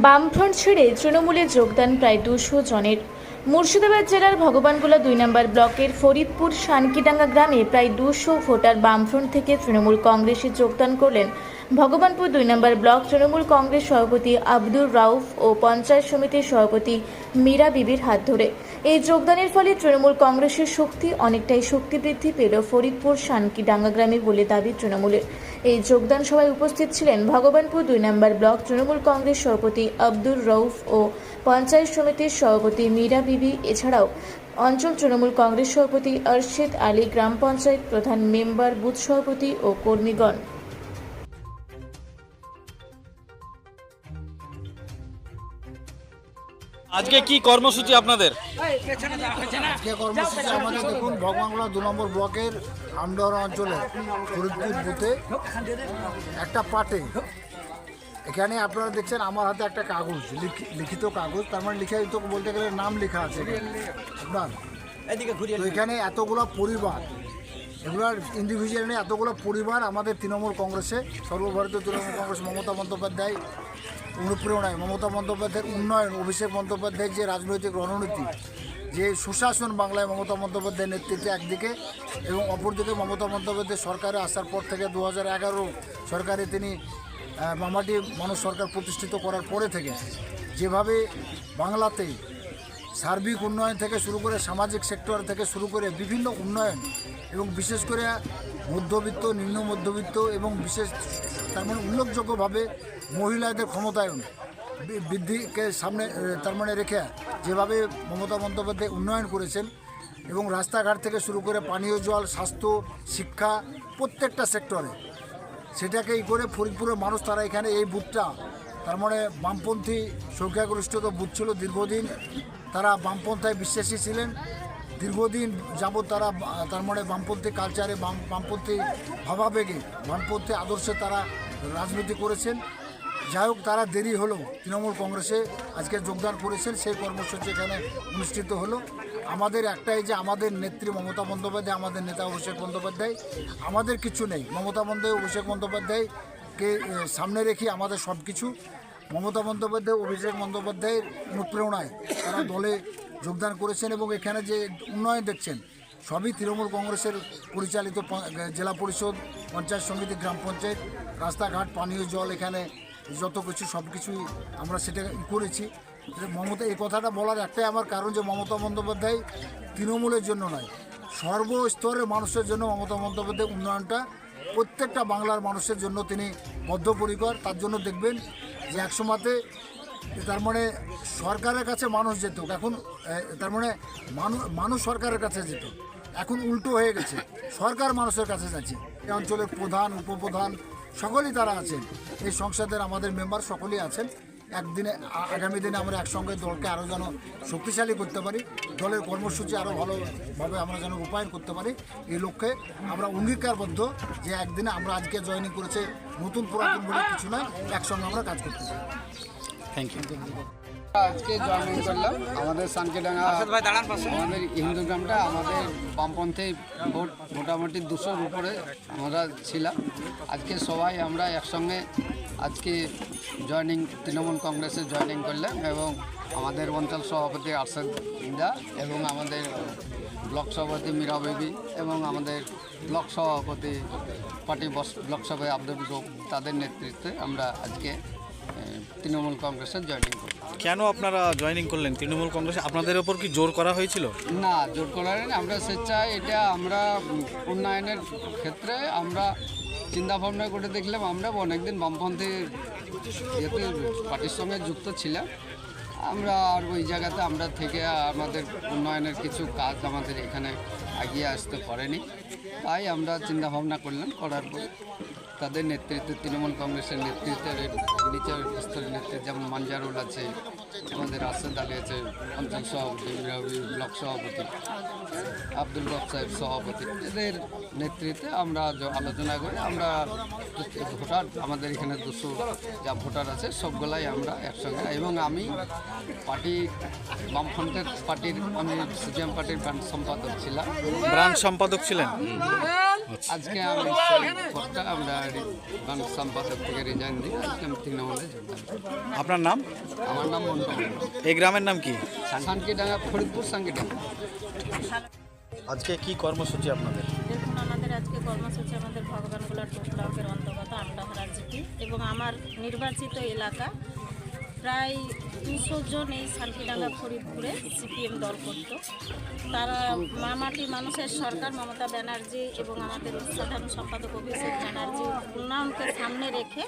বামফ্রন্ট ছেড়ে তৃণমূলে যোগদান প্রায় দুশো জনের। মুর্শিদাবাদ জেলার ভগবানগোলা দুই নম্বর ব্লকের ফরিদপুর শানকিডাঙ্গা গ্রামে প্রায় দুশো ভোটার বামফ্রন্ট থেকে তৃণমূল কংগ্রেসে যোগদান করলেন। ভগবানপুর দুই নম্বর ব্লক তৃণমূল কংগ্রেস সভাপতি আব্দুর রাউফ ও পঞ্চায়েত সমিতির সভাপতি মীরা বিবির হাত ধরে। এই যোগদানের ফলে তৃণমূল কংগ্রেসের শক্তি অনেকটাই শক্তি বৃদ্ধি পেল ফরিদপুর শানকিডাঙ্গা গ্রামে বলে দাবি তৃণমূলের। এই যোগদান সভায় উপস্থিত ছিলেন ভগবানপুর দুই নম্বর ব্লক তৃণমূল কংগ্রেস সভাপতি আব্দুর রউফ ও পঞ্চায়েত সমিতির সভাপতি মীরা বিবি। এছাড়াও অঞ্চল তৃণমূল কংগ্রেস সভাপতি অর্শিদ আলী, গ্রাম পঞ্চায়েত প্রধান মেম্বার, বুথ সভাপতি ও কর্মীগণ। আজকে কি কর্মসূচি আপনাদের? আজকে কর্মসূচি আমাদের দেখুন, ভগবানগোলা দু নম্বর ব্লকের আমডাওয়া অঞ্চলে ফরিদপুর বুথে একটা পাটে। এখানে আপনারা দেখছেন আমার হাতে একটা কাগজ, লিখি- লিখিত কাগজ, তার মানে লিখে বলতে গেলে নাম লেখা আছে আপনার? এখানে এতগুলো পরিবার এগুলোর ইন্ডিভিজুয়াল নিয়ে এতগুলো পরিবার আমাদের তৃণমূল কংগ্রেসে, সর্বভারতীয় তৃণমূল কংগ্রেস মমতা বন্দ্যোপাধ্যায় অনুপ্রেরণায়, মমতা বন্দ্যোপাধ্যায়ের উন্নয়ন, অভিষেক বন্দ্যোপাধ্যায়ের যে রাজনৈতিক রণনীতি, যে সুশাসন বাংলায় মমতা বন্দ্যোপাধ্যায়ের নেতৃত্বে একদিকে এবং অপরদিকে মমতা বন্দ্যোপাধ্যায় সরকারে আসার পর থেকে দু হাজার এগারো সরকারে তিনি মামাটি মানুষ সরকার প্রতিষ্ঠিত করার পরে থেকে যেভাবে বাংলাতে সার্বিক উন্নয়ন থেকে শুরু করে সামাজিক সেক্টর থেকে শুরু করে বিভিন্ন উন্নয়ন এবং বিশেষ করে মধ্যবিত্ত, নিম্ন মধ্যবিত্ত এবং বিশেষ তার মানে উল্লেখযোগ্যভাবে মহিলাদের ক্ষমতায়ন বৃদ্ধিকে সামনে তার মানে রেখে যেভাবে মমতা বন্দ্যোপাধ্যায় উন্নয়ন করেছেন এবং রাস্তাঘাট থেকে শুরু করে পানীয় জল, স্বাস্থ্য, শিক্ষা প্রত্যেকটা সেক্টরে সেটাকে ই করে ফরিদপুরের মানুষ তারা এখানে এই বুথটা, তার মানে বামপন্থী সংখ্যাগরিষ্ঠতা বুথ ছিল দীর্ঘদিন, তারা বামপন্থায় বিশ্বাসী ছিলেন। দীর্ঘদিন যাবৎ তারা, তার মানে বামপন্থী কালচারে বাম, বামপন্থী ভাবাবেগে, বামপন্থী আদর্শে তারা রাজনীতি করেছেন। যাই হোক, তারা দেরি হলো। তৃণমূল কংগ্রেসে আজকে যোগদান করেছেন, সেই কর্মসূচি এখানে অনুষ্ঠিত হলো। আমাদের একটাই যে আমাদের নেত্রী মমতা বন্দ্যোপাধ্যায়, আমাদের নেতা অভিষেক বন্দ্যোপাধ্যায়, আমাদের কিছু নেই। মমতা বন্দ্যোপাধ্যায়, অভিষেক বন্দ্যোপাধ্যায়কে সামনে রেখে আমাদের সব কিছু মমতা বন্দ্যোপাধ্যায়, অভিষেক বন্দ্যোপাধ্যায়ের অনুপ্রেরণায় তারা দলে যোগদান করেছেন এবং এখানে যে উন্নয়ন দেখছেন, সবই তৃণমূল কংগ্রেসের পরিচালিত জেলা পরিষদ, পঞ্চায়েত সমিতি, গ্রাম পঞ্চায়েত, রাস্তাঘাট, পানীয় জল, এখানে যত কিছু, সব কিছুই আমরা সেটা করেছি। মমতা, এই কথাটা বলার একটাই আমার কারণ যে মমতা বন্দ্যোপাধ্যায় তৃণমূলের জন্য নয়, সর্বস্তরের মানুষের জন্য মমতা বন্দ্যোপাধ্যায় উন্নয়নটা প্রত্যেকটা বাংলার মানুষের জন্য তিনি বদ্ধপরিকর। তার জন্য দেখবেন যে একসময়তে তার মানে সরকারের কাছে মানুষ যেত এখন তার মানে মানুষ মানুষ সরকারের কাছে যেত এখন উল্টো হয়ে গেছে, সরকার মানুষের কাছে যাচ্ছে। এই অঞ্চলের প্রধান, উপপ্রধান সকলেই তারা আছেন, এই সংসদের আমাদের মেম্বার সকলেই আছেন। একদিনে আগামী দিনে আমরা একসঙ্গে দলকে আরও যেন শক্তিশালী করতে পারি, দলের কর্মসূচি আরও ভালোভাবে আমরা যেন রূপায়ণ করতে পারি, এই লক্ষ্যে আমরা অঙ্গীকারবদ্ধ যে একদিনে আমরা আজকে জয়েনিং করেছে নতুন পুরাতন বলে কিছু নয় একসঙ্গে আমরা কাজ করতে চাই থ্যাংক ইউ আজকে জয়েন করলাম। আমাদের সানকেডাঙ্গা আমাদের হিন্দু গ্রামটা আমাদের বামপন্থী ভোট মোটামুটি দুশোর উপরে আমরা ছিলাম। আজকে সবাই আমরা একসঙ্গে আজকে জয়েনিং তৃণমূল কংগ্রেসে জয়েনিং করলাম এবং আমাদের অঞ্চল সভাপতি আরশাদ দা এবং আমাদের ব্লক সভাপতি মীরা বেবি এবং আমাদের ব্লক সভাপতি পার্টি বস- ব্লক সভাপতি আব্দুল তাদের নেতৃত্বে আমরা আজকে তৃণমূল কংগ্রেসে জয়েনিং করি কেন আপনারা জয়েনিং করলেন তৃণমূল কংগ্রেসে? আপনাদের ওপর কি জোর করা হয়েছিল? না জোর করার নেই। আমরা স্বেচ্ছায় এটা আমরা উন্নয়নের ক্ষেত্রে আমরা চিন্তা ভাবনা করে দেখলাম। আমরা অনেকদিন বামপন্থী যেহেতু পার্টির সঙ্গে যুক্ত ছিলাম আমরা আর ওই জায়গাতে আমরা থেকে আমাদের উন্নয়নের কিছু কাজ আমাদের এখানে এগিয়ে আসতে পারেনি। তাই আমরা চিন্তা ভাবনা করলাম করার পর তাদের নেতৃত্বে তৃণমূল কংগ্রেসের নেতৃত্বে নিচের স্তরের নেতৃত্বে যেমন মানজারুল আছে আমাদের রাশেদ আলী আছে অঞ্চল সভাপতি ব্লক সভাপতি আব্দুল রব সাহেব সভাপতি। এদের নেতৃত্বে আমরা আলোচনা করে আমরা ভোটার আমাদের এখানে দুশো যা ভোটার আছে সবগুলাই আমরা একসঙ্গে। এবং আমি পার্টি বামফ্রন্টের পার্টির আমি সিপিএম পার্টির ব্রাঞ্চ সম্পাদক ছিলাম। ব্রাঞ্চ সম্পাদক ছিলেন? আজকে আমি আমরা থেকে রিজাইন দিই আজকে তৃণমূলে যোগদান আপনার নাম? আমার নাম মন্টু এই গ্রামের নাম কি? সানকিডাঙ্গা ফরিদপুর সানকিডাঙ্গা। আজকে কি কর্মসূচি আপনাদের? দেখুন আমাদের আজকে কর্মসূচি আমাদের ভগবানগোলা টু ব্লকের অন্তর্গত আমডাহারা জিপি এবং আমার নির্বাচিত এলাকা প্রায় দুশো জন এই শান্তিডাঙ্গা ফরিদপুরে সিপিএম দল করত। তারা মামাটি মানুষের সরকার মমতা ব্যানার্জি এবং আমাদের সাধারণ সম্পাদক অভিষেক ব্যানার্জি উন্নয়নকে সামনে রেখে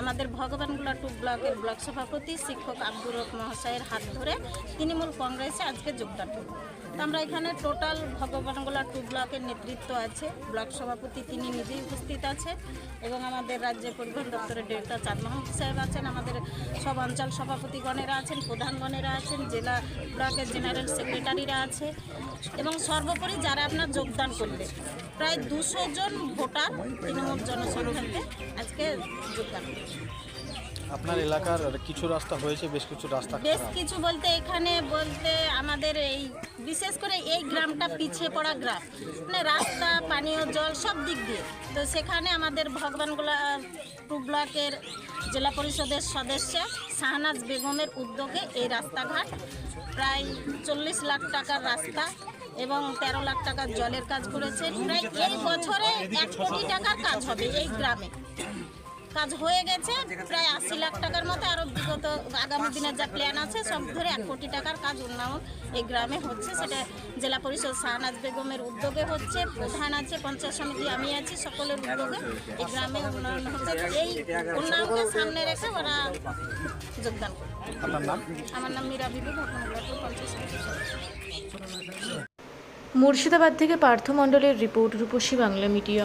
আমাদের ভগবানগুলা টু ব্লকের ব্লক সভাপতি শিক্ষক আব্দুর মহাশয়ের হাত ধরে তৃণমূল কংগ্রেসে আজকে যোগদান করব আমরা এখানে টোটাল ভগবানগোলা টু ব্লকের নেতৃত্ব আছে। ব্লক সভাপতি তিনি নিজেই উপস্থিত আছেন এবং আমাদের রাজ্যের পরিবহন দপ্তরের ডিরেক্টর চাঁদ মাহমুদ সাহেব আছেন, আমাদের সব অঞ্চল সভাপতিগণেরা আছেন, প্রধানগণেরা আছেন, জেলা ব্লকের জেনারেল সেক্রেটারিরা আছে এবং সর্বোপরি যারা আপনার যোগদান করলেন প্রায় দুশো জন ভোটার তৃণমূল জনসংখ্যাতে আজকে যোগদান করলেন আপনার এলাকার কিছু রাস্তা হয়েছে, বেশ কিছু রাস্তা বেশ কিছু বলতে এখানে বলতে আমাদের এই, বিশেষ করে এই গ্রামটা পিছিয়ে পড়া গ্রাম। মানে রাস্তা, পানীয় জল সব দিক দিয়ে। তো সেখানে আমাদের ভগবানগোলা টু ব্লকের জেলা পরিষদের সদস্য শাহনাজ বেগমের উদ্যোগে এই রাস্তাঘাট প্রায় চল্লিশ লাখ টাকার রাস্তা এবং তেরো লাখ টাকার জলের কাজ করেছেন প্রায় এই বছরে এক কোটি টাকার কাজ হবে এই গ্রামে। কাজ হয়ে গেছে। প্রায় আশি লাখ টাকার মতো আরও বিগত আগামী দিনের যা প্ল্যান আছে সব ধরে এক কোটি টাকার কাজ উন্নয়ন এই গ্রামে হচ্ছে। সেটা জেলা পরিষদ শাহনাজ বেগমের উদ্যোগে হচ্ছে। প্রধান আছে পঞ্চায়েত সমিতি আমি আছি সকলের উদ্যোগে এই গ্রামে উন্নয়ন হচ্ছে। এই উন্নয়নকে সামনে রেখে ওরা যোগদান করে আমার নাম মীরা বিবি। মুর্শিদাবাদ থেকে পার্থ মণ্ডলের রিপোর্ট রূপসী বাংলা মিডিয়া।